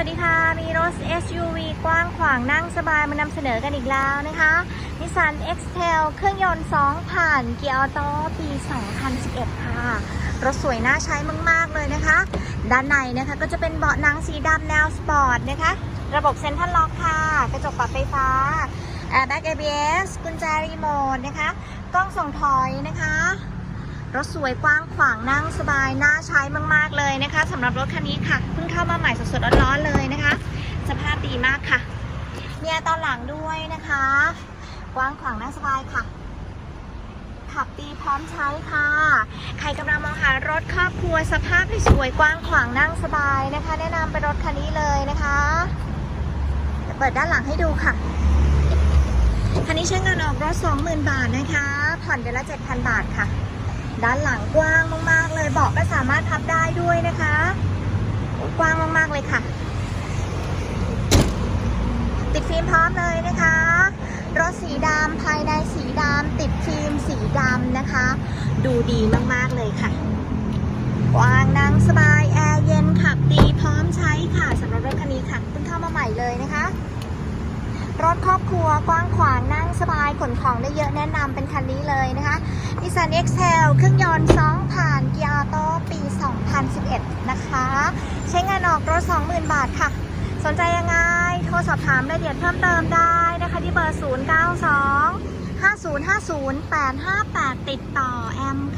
สวัสดีค่ะ มีรถ SUV กว้างขวางนั่งสบายมานำเสนอกันอีกแล้วนะคะนิสสัน X-Trail เครื่องยนต์ 2 ผ่านเกียร์ออโต้ปี 2011 ค่ะ รถสวยน่าใช้มาก ๆ เลยนะคะ ด้านในนะคะก็จะเป็นเบาะหนังสีดำแนวสปอร์ตนะคะ ระบบเซ็นทรัลล็อกค่ะ กระจกปรับไฟฟ้า Airbag ABS กุญแจรีโมทนะคะ กล้องส่องถอยนะคะ รถสวยกว้างขวางนั่งสบายน่าใช้มาก ๆ เลยนะคะสำหรับรถคันนี้ค่ะเพิ่งเข้ามาใหม่สดๆร้อนๆเลยนะคะ สภาพดีมากค่ะมีแอร์ตอนหลังด้วยนะคะ กว้างขวางนั่งสบายค่ะ ขับดีพร้อมใช้ค่ะ ใครกำลังมองหารถครอบครัวสภาพที่สวยกว้างขวางนั่งสบายนะคะ แนะนำเป็นรถคันนี้เลยนะคะเดี๋ยวเปิดด้านหลังให้ดูค่ะคันนี้ใช้เงินออกรถ20,000 บาทนะคะ ผ่อนเดือนละ 7,000 บาทค่ะ ด้านหลังกว้างมาก ๆ เลยเบาะก็สามารถพับได้ด้วยนะคะ กว้างมาก ๆ เลยค่ะ ติดฟิล์มพร้อมเลยนะคะ รถสีดำภายในสีดำติดฟิล์มสีดำนะคะ ดูดีมาก ๆ เลยค่ะกว้างนั่งสบายแอร์เย็นขับดีพร้อมใช้ค่ะสำหรับรถคันนี้ค่ะเพิ่งเข้ามาใหม่เลยนะคะ รถครอบครัวกว้างขวางนั่งสบายขนของได้เยอะแนะนำเป็นคันนี้เลยนะคะ Nissan X-Trail เครื่องยนต์2ผ่านเกียร์ออโต้ปี 2011 นะคะ ใช้งานออกรถ 20,000 บาทค่ะ สนใจยังไง โทรสอบถามรายละเอียดเพิ่มเติมได้นะคะที่เบอร์ 092 5050 858 ติดต่อแอมค่ะ